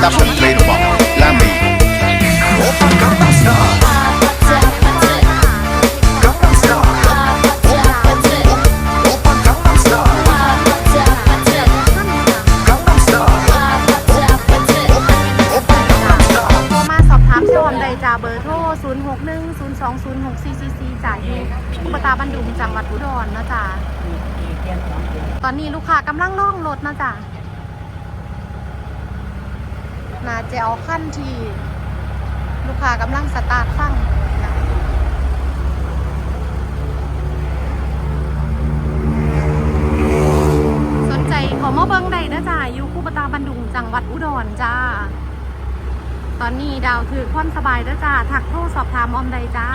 stop the play the ball. Lami. Gangnam โทรมาสอบถามชอมใดจ่าเบอร์โทร 0 6 1 0 2 0 6จ่าอยู่ตุ๊กตาบันดุงจังหวัดอุดรนะจ๊ะ ตอนนี้ลูกค้ากำลังล่องรถนะจ๊ะ นาจะเอาขั้นที่ ลูกค้ากำลังสตาร์ทฟังจ้ะสนใจขอมาเบิ้งได้เด้อจ้าอยู่คูปตาบันดุงจังหวัดอุดรจ้า ตอนนี้ดาวถือค่อนสบายเด้อจ้า ถักโทรสอบถามออมใดจ้า